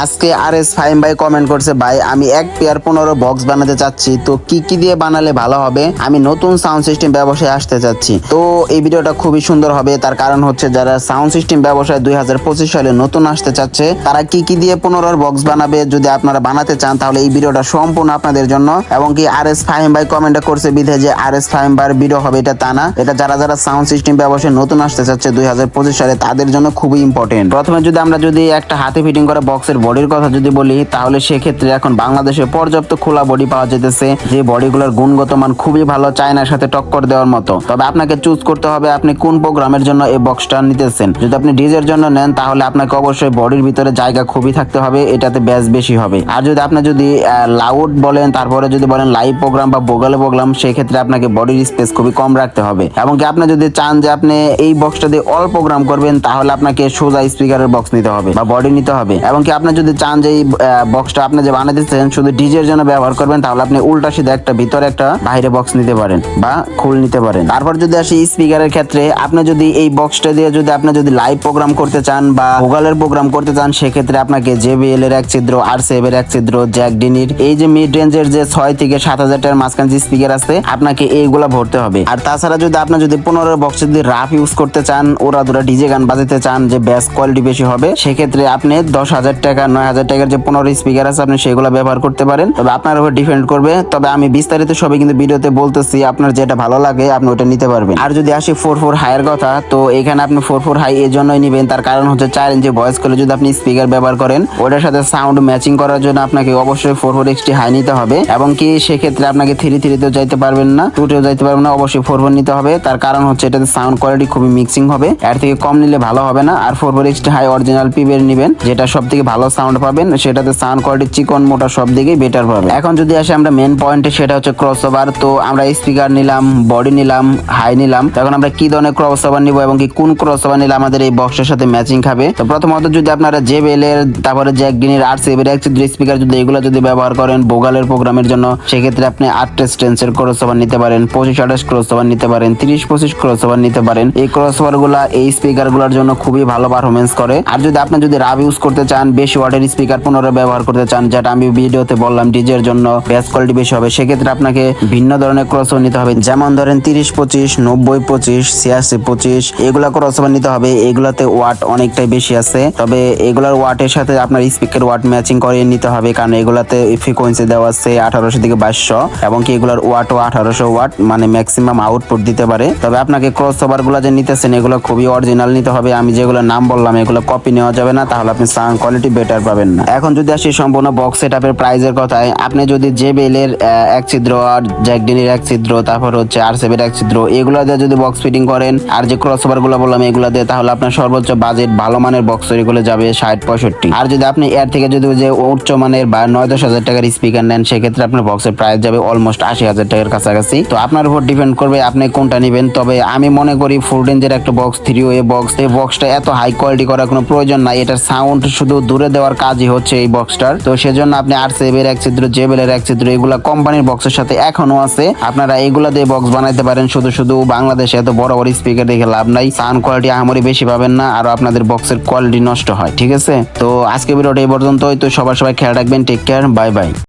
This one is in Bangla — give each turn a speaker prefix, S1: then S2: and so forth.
S1: আজকে আর এস ফাইম ভাই কমেন্ট করছে, ভাই, আমি এক পেয়ার পনেরো বক্স বানাতে চাচ্ছি, তো কি কি দিয়ে বানালে ভালো হবে? আমি নতুন সাউন্ড সিস্টেম ব্যবসায় আসতে চাচ্ছি। তো এই ভিডিওটা খুবই সুন্দর হবে। তার কারণ হচ্ছে, যারা সাউন্ড সিস্টেম ব্যবসায় দুই হাজার পঁচিশ সালে নতুন আসতে চাচ্ছে, তারা কি কি দিয়ে পনেরোর বক্স বানাবে যদি আপনারা বানাতে চান, তাহলে এই ভিডিওটা সম্পূর্ণ আপনাদের জন্য। এবং কি আর এস ফাহিম ভাই কমেন্ট করছে বিধে যে আর এস ফাহিম ভাইয়ের ভিডিও হবে, এটা তা না। এটা যারা যারা সাউন্ড সিস্টেম ব্যবসায় নতুন আসতে চাচ্ছে দুই হাজার পঁচিশ সালে, তাদের জন্য খুবই ইম্পর্টেন্ট প্রথমে যদি আমরা যদি একটা হাতে ফিটিং করা বক্সের বডির কথা যদি বলি, তাহলে সেক্ষেত্রে এখন বাংলাদেশে পর্যাপ্ত খোলা বডি পাওয়া যেতেছে, যে বডিগুলোর গুণগত মান খুবই ভালো চায়নার সাথে টক্কর দেওয়ার মতো। তবে আপনাকে চুজ করতে হবে আপনি কোন প্রোগ্রামের জন্য এই বক্সটা নিতেছেন। যদি আপনি ডিজের জন্য নেন, তাহলে আপনাকে অবশ্যই বডির ভিতরে জায়গা খুবই থাকতে হবে, এটাতে ব্যাস বেশি হবে। আর যদি আপনি যদি লাউড বলেন, তারপরে যদি বলেন লাইভ প্রোগ্রাম বা বোগালে প্রোগ্রাম সেই ক্ষেত্রে আপনাকে বডির স্পেস খুবই কম রাখতে হবে। এবং কি আপনি যদি চান যে আপনি এই বক্সটা দিয়ে অল প্রোগ্রাম করবেন, তাহলে আপনাকে সোজা স্পিকারের বক্স নিতে হবে বা বডি নিতে হবে। এবং কি আপনি যদি চান যে বক্সটা আপনি যে বানাতেছেন শুধু ডিজের জন্য ব্যবহার করবেন, তাহলে আপনি উল্টা সিধা একটা ভিতরে একটা বাইরে বক্স নিতে পারেন বা খুল নিতে পারেন। তারপর যদি আসি স্পিকারের ক্ষেত্রে, আপনি যদি এই বক্সটা দিয়ে যদি আপনি যদি লাইভ প্রোগ্রাম করতে চান বা গুগলের প্রোগ্রাম করতে চান, সেক্ষেত্রে আপনাকে জেবিএল এর এক ছিদ্র আর সেভ এর এক ছিদ্র জ্যাক ডিনির এই যে মিড রেঞ্জের যে ছয় থেকে সাত হাজার টাকার মাঝখানে যে স্পিকার আছে, আপনাকে এইগুলা ভরতে হবে। আর তাছাড়া যদি আপনি যদি পনেরো বক্স যদি রাফ ইউজ করতে চান, ওরা দুরা ডিজে গান বাজাতে চান, যে ব্যাস কোয়ালিটি বেশি হবে, সেক্ষেত্রে আপনি দশ হাজার টাকা নয় হাজার টাকার যে পনেরো স্পিকার আছে, আপনি সেগুলো ব্যবহার করতে পারেন। তবে আপনার উপর ডিপেন্ড করবে। তবে আমি বিস্তারিত সবই কিন্তু ভিডিওতে বলতেছি। আপনার যেটা ভালো লাগে, আপনি ওটা নিতে পারবেন। আর যদি আসি ফোর ফোর হাইয়ের কথা, তো এখানে আপনি ফোর ফোর হাই এই জন্যই নিবেন। তার কারণ হচ্ছে চার ইঞ্চি ভয়েস করে যদি আপনি স্পিকার ব্যবহার করেন, ওটার সাথে সাউন্ড ম্যাচিং করার জন্য আপনাকে অবশ্যই ফোর ফোর এক্সটি হাই নিতে হবে। এবং কি সেক্ষেত্রে আপনাকে থ্রি থ্রিতেও যাইতে পারবেন না টুটেও যাইতে পারবেন না, অবশ্যই ফোর ফোর নিতে হবে। তার কারণ হচ্ছে এটাতে সাউন্ড কোয়ালিটি খুবই মিক্সিং হবে। এর থেকে কম নিলে ভালো হবে না। আর four four XT high original পিবের নিবেন, যেটা সব থেকে ভালো সাউন্ড পাবেন, সেটাতে সাউন্ড কোয়ালিটি চিকন, মোটা সব দিকেই বেটার পাবে এখন যদি আসে আমরা মেন পয়েন্টে সেটা হচ্ছে ক্রস ওভার তো আমরা স্পিকার নিলাম বডি নিলাম হাই নিলাম। তখন আমরা কি ধরনের ক্রস ওভার নিবো এবং কি কোন ক্রস ওভার নিলে আমাদের এই বক্সের সাথে ম্যাচিং খাবে? তো প্রথমত যদি আপনারা জে বেলের তারপরে জ্যাক ডিনের আর সেভের এক স্পিকার যদি এগুলো যদি ব্যবহার করেন বোগালের প্রোগ্রামের জন্য, সেক্ষেত্রে আপনি আটটা স্টেন্সের ক্রস ওভার নিতে পারেন, পঁচিশ, আঠাশ ক্রস ওভার নিতে পারেন, তিরিশ, পঁচিশ ক্রস ওভার নিতে পারেন। এই ক্রস ওভারগুলা, এই স্পিকারগুলোর জন্য খুবই ভালো পারফরমেন্স করে। আর যদি আপনি যদি রাব ইউজ করতে চান, বেশি ওয়াটের স্পিকার পুনরায় ব্যবহার করতে চান, যেটা আমি ভিডিওতে বললাম ডিজের জন্য বেস কোয়ালিটি বেশি হবে। সেক্ষেত্রে আপনাকে ভিন্ন ধরনের ক্রস ওভার নিতে হবে। যেমন ধরেন তিরিশ পঁচিশ, নব্বই পঁচিশ, ছিয়াশি পঁচিশ, এগুলা ক্রস ওভার নিতে হবে। এগুলাতে ওয়াট অনেকটাই বেশি আছে। তবে এগুলার ওয়াটের সাথে আপনার স্পিকার ওয়াট ম্যাচিং করে নিতে হবে, কারণ এগুলাতে ফ্রিকোয়েন্সি দেওয়া আছে আঠারোশো থেকে বাইশশো, এবং কি এগুলার ওয়াটও আঠারোশো ওয়াট মানে ম্যাক্সিমাম আউটপুট দিতে পারে। তবে আপনাকে ক্রস ওভারগুলো যে নিতেছেন, এগুলো খুবই অরিজিনাল নিতে হবে। আমি যেগুলো নাম বললাম, এগুলো কপি নেওয়া যাবে না। তাহলে আপনি সাউন্ড কোয়ালিটি বেটার পাবেন না। এখন যদি আসি সম্পূর্ণ বক্স সেটআপের প্রাইজের কথায়, আপনি যদি জে বেলের এক ছিদ্র, আর জ্যাকডিনের এক ছিদ্র, তারপর হচ্ছে আর সেভের এক ছিদ্র, এগুলো দিয়ে যদি বক্স ফিটিং করেন, আর যে ক্রস ওভারগুলো বললাম এগুলো দিয়ে, তাহলে আপনার সর্বোচ্চ বাজেট ভালো মানের বক্স তৈরি করে যাবে ষাট পঁয়ষট্টি। আর যদি আপনি এর থেকে যদি যে উচ্চ মানের বা নয় দশ হাজার টাকার স্পিকার নেন, সেক্ষেত্রে আপনার বক্সের প্রাইস যাবে অলমোস্ট আশি হাজার টাকার কাছাকাছি। তো আপনার উপর ডিপেন্ড করবে আপনি কোনটা নেবেন। তবে আমি মনে করি ফুল রেঞ্জের একটা বক্স থ্রি ওয়ে বক্স এই বক্সটা এত হাই কোয়ালিটি করার কোনো প্রয়োজন নাই। এটার সাউন্ড শুধু দূরে দেওয়ার কাজই হচ্ছে এই বক্সটার তো সেজন্য আপনি আর সেভের এক ছিদ্র জেবেলের এক চিত্র এগুলা কোম্পানির বক্সের সাথে এখনও আছে। আপনারা এগুলা দিয়ে বক্স বানাইতে পারেন। শুধু শুধু বাংলাদেশে এত বড় বড় স্পিকার দেখে লাভ নাই। সাউন্ড কোয়ালিটি আহামরি বেশি পাবেন না, আর আপনাদের বক্সের কোয়ালিটি নষ্ট হয়, ঠিক আছে? তো আজকে ভিডিওটা এই পর্যন্তই। তো সবার সবাই খেয়াল রাখবেন টেক কেয়ার বাই বাই